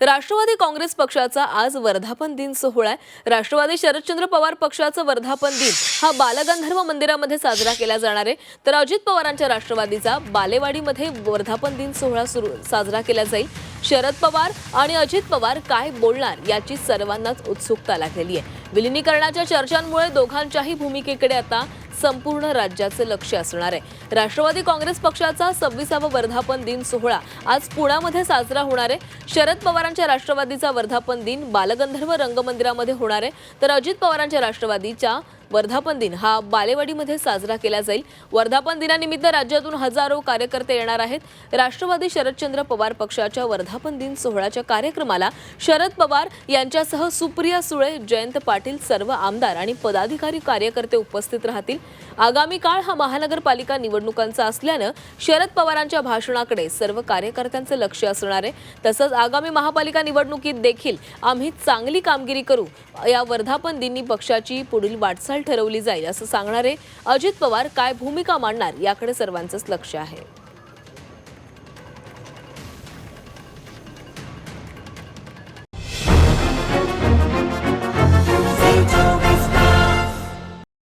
राष्ट्रवादी काँग्रेस पक्षाचा आज वर्धापन दिन सोहळा आहे. राष्ट्रवादी शरदचंद्र पवार पक्षाचा वर्धापन दिन हा बालगंधर्व मंदिरामध्ये साजरा केला जाणार आहे. तर अजित पवारांच्या राष्ट्रवादीचा बालेवाडीमध्ये वर्धापन दिन सोहळा सुरू साजरा केला जाईल. शरद पवार आणि अजित पवार काय बोलणार याची सर्वांनाच उत्सुकता लागलेली आहे. विलिनीकरणाच्या चर्चांमुळे दोघांच्याही भूमिकेकडे आता संपूर्ण राज्याचं लक्ष असणार आहे. राष्ट्रवादी काँग्रेस पक्षाचा सव्वीसावा वर्धापन दिन सोहळा आज पुण्यामध्ये साजरा होणार आहे. शरद पवारांच्या राष्ट्रवादीचा वर्धापन दिन बालगंधर्व रंगमंदिरामध्ये होणार आहे. तर अजित पवारांच्या राष्ट्रवादीच्या वर्धापन दिन हा बालेवाडीमध्ये साजरा केला जाईल. वर्धापन दिनानिमित्त राज्यातून हजारो कार्यकर्ते येणार आहेत. राष्ट्रवादी शरदचंद्र पवार पक्षाच्या वर्धापन दिन सोहळ्याच्या कार्यक्रमाला शरद पवार यांच्यासह सुप्रिया सुळे जयंत पाटील सर्व आमदार आणि पदाधिकारी कार्यकर्ते उपस्थित राहतील. आगामी काळ हा महानगरपालिका निवडणुकांचा असल्यानं शरद पवारांच्या भाषणाकडे सर्व कार्यकर्त्यांचं लक्ष असणार आहे. तसंच आगामी महापालिका निवडणुकीत देखील आम्ही चांगली कामगिरी करू. या वर्धापन दिनी पक्षाची पुढील वाटचाल ठरवली जाईल असं सांगणारे अजित पवार काय भूमिका मांडणार याकडे सर्वांचंच लक्ष आहे.